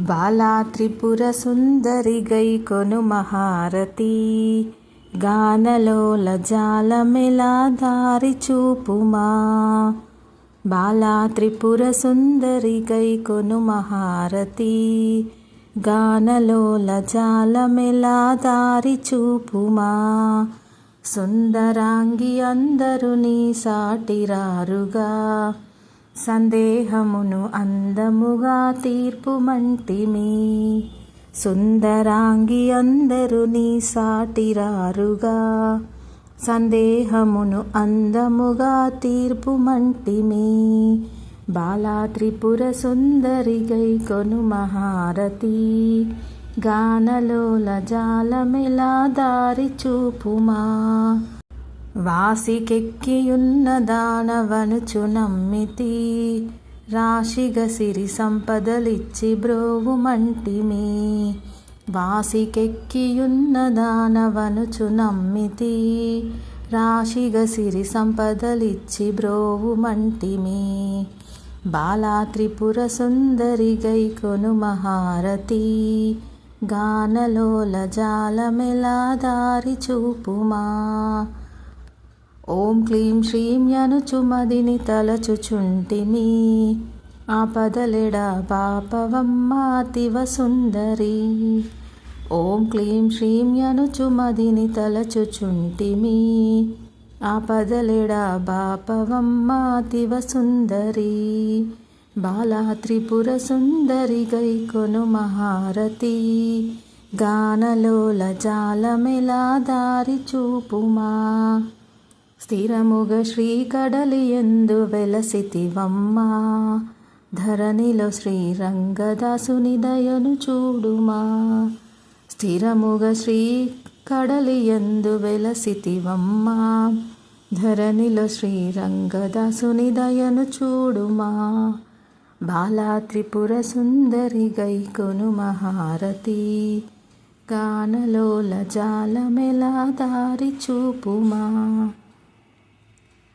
బాలా త్రిపుర సుందరి గై కొను మహారతి గానలోల జాలమెలా దారి చూపుమా బాలా త్రిపుర సుందరి గై కొను మహారతి గానలోల జాలమెలా దారి చూపుమా సుందరాంగి అందరు నీ సాటిరారుగా. సందేహమును అందముగా తీర్పు మంటిమి. సుందరాంగి అందరు నీ సాటిరారుగా. సందేహమును అందముగా తీర్పు మంటిమి. బాలా త్రిపుర సుందరి గై కొను మహారతి. గానలోల జాలమెలా దారి చూపుమా. వాసికెక్కియున్న దానవనుచు నమ్మితి. రాశిగ సిరి సంపదలిచ్చి బ్రోవుమంటిమి. వాసికెక్కియున్న దానవనుచు నమ్మితి. రాశిగ సిరి సంపదలిచ్చి బ్రోవుమంటిమి. బాలా త్రిపుర సుందరి గై కొను మహారతి గానలోల జాలమెలా దారి చూపుమా ఓం క్లీం శ్రీం యనుచుమదిని తలచుచుంటిమి. ఆపదలెడ పాపవమ్మ అతివ సుందరి ఓం క్లీం శ్రీం యనుచుమదిని తలచుచుంటిమి. ఆపదలెడ బాపవమ్మ అతివ సుందరి బాలా త్రిపుర సుందరి గైకొను మహారతి. గానలోల జాలమెలా దారి చూపుమా. స్థిరముగ శ్రీకడలి ఎందు వెలసితివమ్మా. ధరణిలో శ్రీరంగదాసుని దయను చూడుమా. స్థిరముగ శ్రీ కడలి ఎందు వెలసితివమ్మా. ధరణిలో శ్రీరంగదాసుని దయను చూడుమా. బాలా త్రిపుర సుందరి గైకును మహారతి గానలోల జాలమెలా దారి చూపుమా.